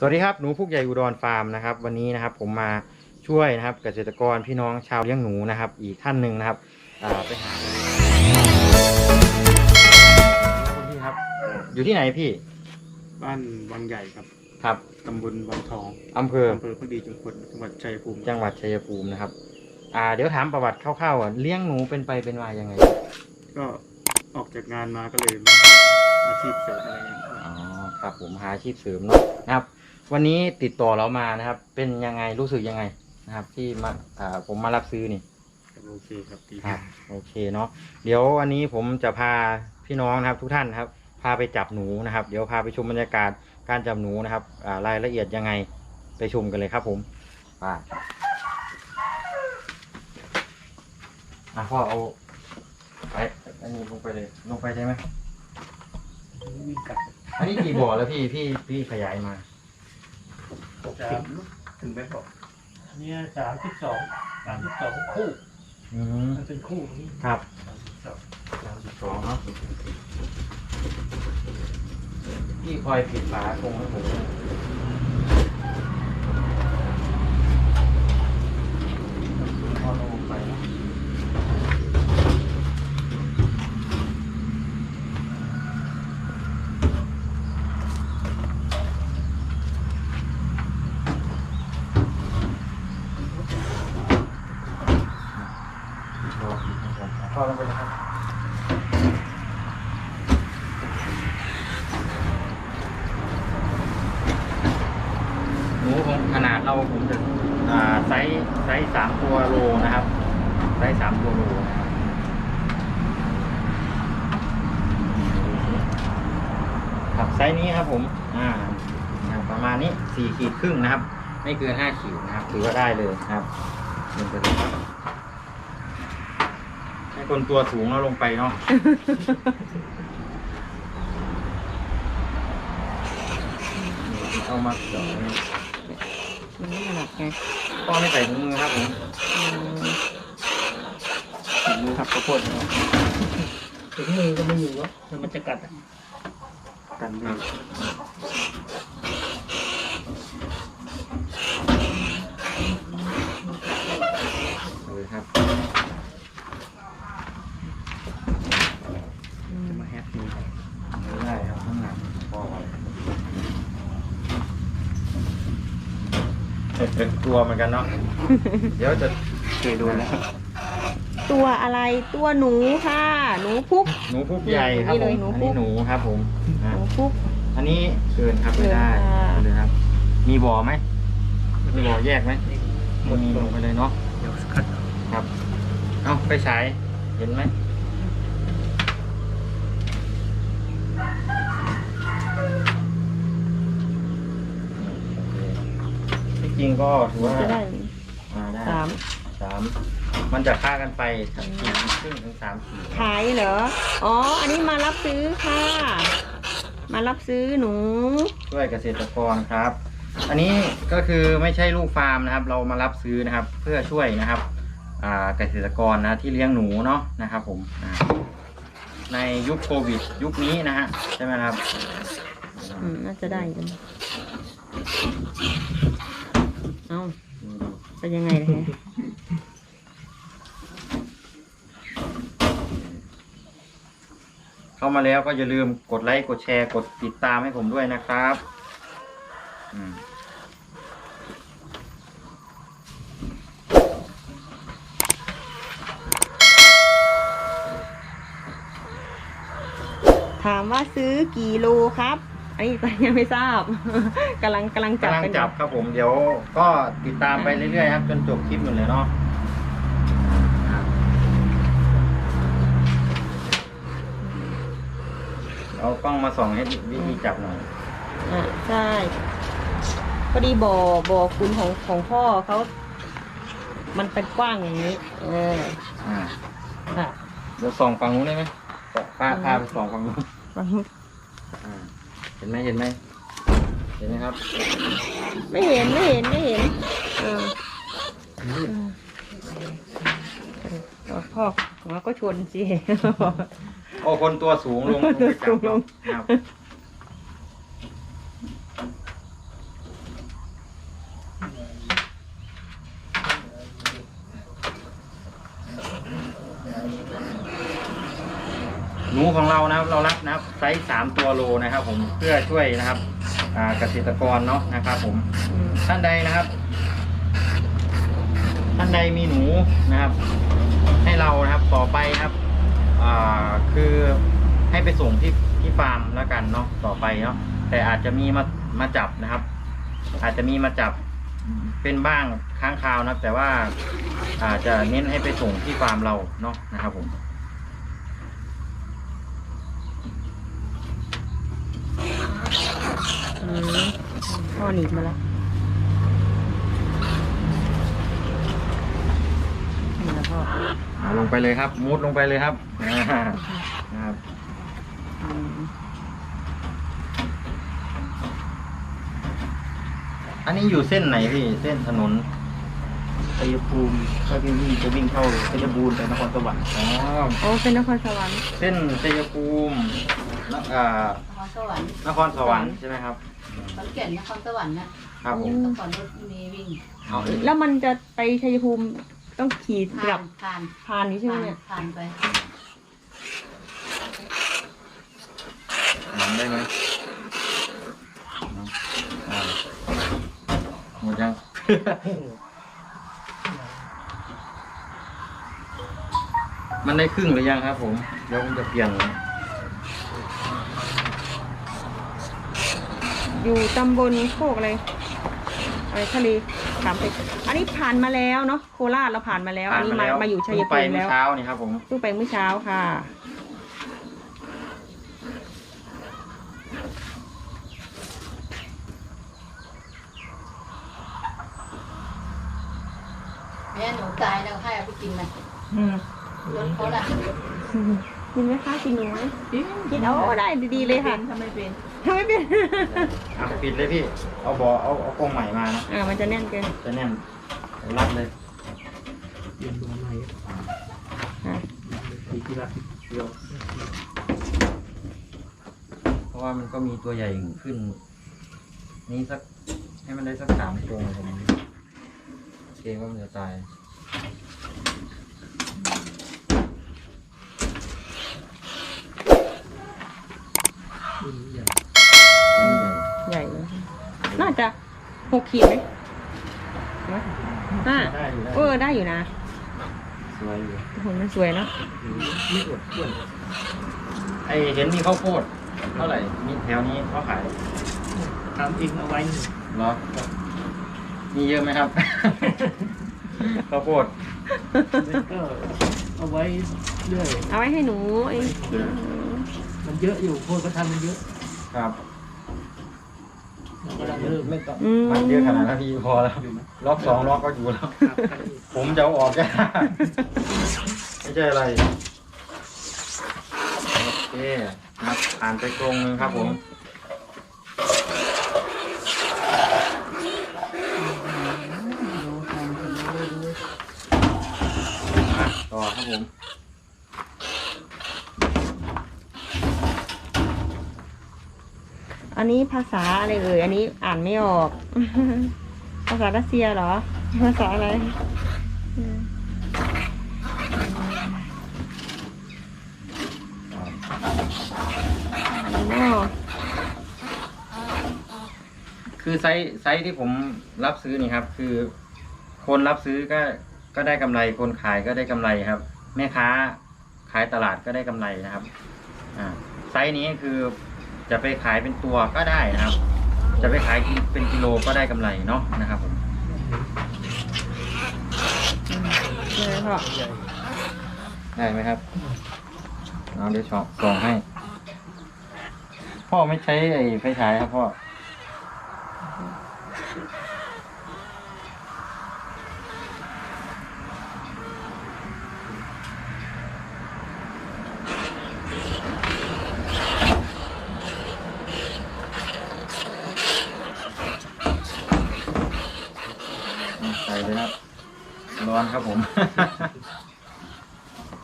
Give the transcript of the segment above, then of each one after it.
สวัสดีครับหนูพุกใหญ่อุดรฟาร์มนะครับ วันนี้นะครับผมมาช่วยนะครับเกษตรกรพี่น้องชาวเลี้ยงหนูนะครับ อีกท่านหนึ่งนะครับอ่าไปหาคุณพี่ครับ อยู่ที่ไหนพี่บ้านวังใหญ่ครับครับตำบลวังทองอำเภออำเภอพักดีจังหวัดจังหวัดชัยภูมิจังหวัดชัยภูมินะครับ อ่า เดี๋ยวถามประวัติคร่าวๆอะเลี้ยงหนูเป็นไปเป็นมายังไง ก็ออกจากงานมาก็เลยมาอาชีพเสริมอะไรอย่างเงี้ยอ๋อครับผมหาอาชีพเสริมเนาะนะครับ วันนี้ติดต่อเรามานะครับ เป็นยังไงรู้สึกยังไงนะครับ ที่มาอ่าผมมารับซื้อนี่ครับโอเคครับดีครับโอเคเนาะเดี๋ยววันนี้ผมจะพาพี่น้องนะครับ ทุกท่านนะครับ พาไปจับหนูนะครับ เดี๋ยวพาไปชมบรรยากาศการจับหนูนะครับอ่ารายละเอียดยังไงไปชมกันเลยครับ ผมไปอะพ่อเอาไปอันนี้ลงไปเลยลงไปใช่ไหมวิ่งกัดอันนี้กี่บ่อแล้วพี่พี่พี่ขยายมา สามถึงไปบอกเนี่ยสามสิบสองสามสิบสองคู่อืมมันเป็นคู่นี้ครับสามสามสิบสองเนาะพี่คอยปิดฝากรงให้ผมด้วยพอลงไปนะรออีกนะครับพอลงไปนะครับ หนูของขนาดเราผมจะอ่าไซส์ไซส์สามตัวโลนะครับ ไซส์สามตัวโลนะครับครับไซส์นี้ครับผมอ่านะครับประมาณนี้สี่ขีดครึ่งนะครับ ไม่เกินห้าขีดนะครับถือว่าได้เลยนะครับลงไปเลยครับให้คนตัวสูงแล้วลงไปเนาะนี่เอามาเจาะนี่มันไม่ถนัดไงพ่อไม่ใส่ถุงมือครับผม อืมถึงมือครับข้าวโพดเนาะถึงมือก็ไม่อยู่แล้วมันจะกัดอะกันไม่เลยครับอืมจะมาแฮปปี้ครับไม่ได้ครับข้างหลังพ่อไว้เออตัวเหมือนกันเนาะ เดี๋ยวจะเคยโดนแล้ว ตัวอะไรตัวหนูค่ะ หนูพุก หนูพุกใหญ่ครับผมนี่เลยหนูอันพุนี้กหนูครับผมหอะนูพุก อันนี้เกินครับไม่ได้เกินค่ะไปเลยครับ มีบ่อไหมมีบ่อแยกไหมไมีลงไปเลยเนาะเดี๋ยวคัดครับ เอาไปฉายเห็นไหมที่จริงก็ถือว่าจะได้อ่าได้ สามสามมันจะค่ากันไปสักขีดครึ่งถึงสามขีดขายเหรอ อ๋อ อันนี้มารับซื้อค่ะ มารับซื้อหนูช่วยเกษตรกรครับ อันนี้ก็คือไม่ใช่ลูกฟาร์มนะครับ เรามารับซื้อนะครับ เพื่อช่วยนะครับอ่าเกษตรกรนะที่เลี้ยงหนูเนาะนะครับ ผมอ่าในยุคโควิด ยุคนี้นะฮะใช่ไหมครับอืมน่าจะได้กันเอาเป็นยังไงล่ะฮะ เข้ามาแล้วก็อย่าลืมกดไลค์กดแชร์กดติดตามให้ผมด้วยนะครับอืมถามว่าซื้อกี่โลครับ อันนี้ยังไม่ทราบกำลังกำลังจับกำลังกันอยู่จับครับผมเดี๋ยวก็ติดตามไปเรื่อยๆครับ จนจบคลิปหมดเลยเนาะ เอากล้องมาส่องให้วิธีจับหน่อย อ่าใช่พอดีบ่อบ่อคุณของของพ่อเขา มันเป็นกว้างอย่างนี้ เอออ่าค่ะ เดี๋ยวส่องฝั่งนู้นได้ไหมพาพาไปส่องฝั่งนู้นฟังนู้นอ่าเห็นไหมเห็นไหมเห็นไหมครับไม่เห็นไม่เห็นไม่เห็นเออเออเออพ่อของเราก็ชนสิ โอ้คนตัวสูงลงลงไปจับลงครัหนูของเรานะครับ เรารับนะครับไซส์สามตัวโลนะครับ ผมเพื่อช่วยนะครับเกษตรกรเนาะนะครับ ผมท่านใดนะครับ ท่านใดมีหนูนะครับ ให้เรานะครับต่อไปครับ อ่าคือให้ไปส่งที่ที่ฟาร์มแล้วกันเนาะต่อไปเนาะแต่อาจจะมีมามาจับนะครับ อาจจะมีมาจับเป็นบ้างค้างคราวนะแต่ว่าอาจจะเน้นให้ไปส่งที่ฟาร์มเราเนาะนะครับผมพ่อหนีมาแล้วนี่นะพ่อ เอาลงไปเลยครับ มุดลงไปเลยครับอ่านะครับอืมอันนี้อยู่เส้นไหนพี่ เส้นถนนชัยภูมิถ้าวิ่งวิ่งจะวิ่งเข้าเพชรบูรณ์ไปนครสวรรค์อ๋อโอ้เป็นนครสวรรค์เส้นชัยภูมินอ่านครสวรรค์นครสวรรค์ใช่ไหมครับขอนแก่นนครสวรรค์นะครับผมแต่ก่อนรถมีวิ่งเอาแล้วมันจะไปชัยภูมิ ต้องขี่กผ่าลันบผ่านผ่านนี้ใช่ไหมผ่านเนี่ยผ่านไปหนังได้ไหมอ่าหมดยัง มันได้ครึ่งหรือยังครับผม เดี๋ยวผมจะเปลี่ยนอยู่ตำบลโคกอะไร อะไรทะเลถามไปอันนี้ผ่านมาแล้วเนาะโคราชเราผ่านมาแล้ว อันนี้มามาอยู่ชัยเพิ่งภูไปมิเมื่แล้อวเช้านี่ครับผมเพิ่งไปเมื่อเช้าค่ะแม่หนูตายแล้วให้เอาไปกินไหมอืมรถเขาล่ะกินไหมคะกินหนูไหมกินเอาได้ดีๆเลยค่ะทำไมเป็นทำ ไมเป็นอะปิดเลยพี่ เอาบอเอาเอากรงใหม่มานะอ่ามันจะแน่นเกินจะแน่นรัดเลยเรียนรู้ใหม่อะปีที่ละเดียวเพราะว่ามันก็มีตัวใหญ่ขึ้น นี้สักให้มันได้สักสามกรงผมเกรงว่ามันจะตาย รุ่นใหญ่ ตัวนี้ใหญ่ ใหญ่เลยน่า จะหกขีดไหมไหมห้าได้อยู่ได้เออได้อยู่นะสวยอยู่หุ่นมันสวยเนาะไม่อวดอ้วนไอเห็นมีข้าวโพดเท่าไหร่มีแถวนี้เขาขายทำเองเอาไว้หนึ่งเหรอมีเยอะไหมครับข้าวโพดแล้วก็เอาไว้เรื่อยเอาไว้ให้หนูเองกินมันเยอะอยู่โคตรก็ทำมันเยอะครับเรา กำลังเริ่มไม่ต้องอืมมันเยอะขนาดนั้นพี่พอแล้ว อยู่ไหมล็อกสองล็อกก็อยู่แล้วครับผมจะเอาออกแค่ ไม่ใช่อะไร โอเคนะครับผ่านไปกรงหนึงครับผมอะต่อครับผม อันนี้ภาษาอะไรเอ่ย อันนี้อ่านไม่ออก ภาษารัสเซียเหรอ ภาษาอะไร คือไซส์ไซส์ที่ผมรับซื้อนี่ครับ คือ คนรับซื้อก็ก็ได้กำไร คนขายก็ได้กำไรครับ แม่ค้าขายตลาดก็ได้กำไรนะครับ อ่า ไซส์นี้คือ จะไปขายเป็นตัวก็ได้นะครับ จะไปขายเป็นกิโลก็ได้กำไรเนาะนะครับผมเลยพ่อใหญ่ได้ไหมครับเอาเดี๋ยวช็อส่องให้ พ่อไม่ใช้ไอ้ไฟฉายครับพ่อ อนครับผม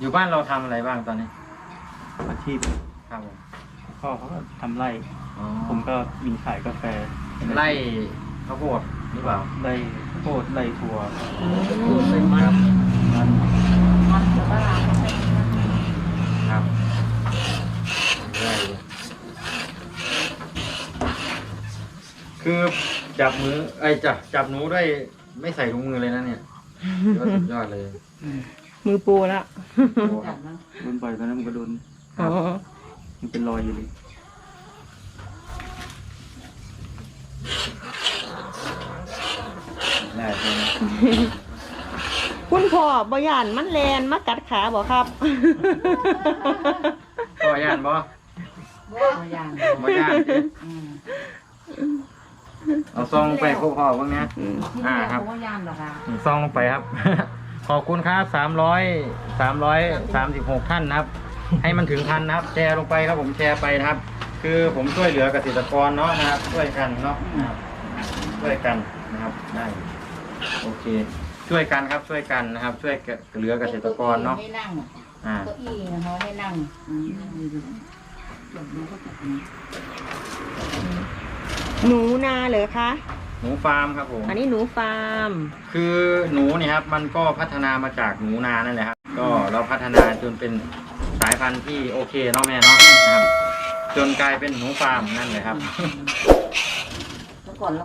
อยู่บ้านเราทำอะไรบ้างตอนนี้ อาชีพครับผมพ่อเขาก็ทำไร่ผมก็มีขายกาแฟไล่ข้าวโพดหรือเปล่าไร่ข้าวโพดไร่ถั่วพูดเป็นมันมันมันเสือบ้าครับไล่คือจับมือไอ้จับจับหนูได้ไม่ใส่ถุงมือเลยนะเนี่ย ถือว่าสุดยอดเลยมือปูแล้วโอ้คจัรับบนะโดนปล่อยตอนนั้นมันก็โดนครัอ๋บอมันเป็นรอยอยู่เลยได้ใช่ไหมคุณพ่อบอยานมันแลนมากัดขาบอกครับ พ่อย่านบ่บ่ย่างบ่ย่านสิอืม เอาซองไปพวกพ่อพวกเนี้ยอ่าครับผมว่าย่างหรอกค่ะซองลงไปครับ ขอบคุณครับสามร้อยสามร้อยสามสิบหกท่านนะครับ ให้มันถึงพันนะครับ แชร์ลงไปครับผมแชร์ไปนะครับ คือผมช่วยเหลือเกษตรกรเนาะนะครับช่วยกันเนาะนะครับช่วยกันนะครับได้โอเค ช่วยกันครับช่วยกันนะครับ ช่วยเหลือเกษตรกรเนาะให้นั่งอ่า เก้าอี้เขาให้นั่งอืม หนูนาเหรอคะหนูฟาร์มครับผม อันนี้หนูฟาร์ม คือหนูเนี่ยครับมันก็พัฒนามาจากหนูนานั่นแหละครับ ก็เราพัฒนาจนเป็นสายพันธุ์ที่โอเคเนาะแม่เนาะนะครับ จนกลายเป็นหนูฟาร์มนั่นเลยครับแล้วก่อนเรา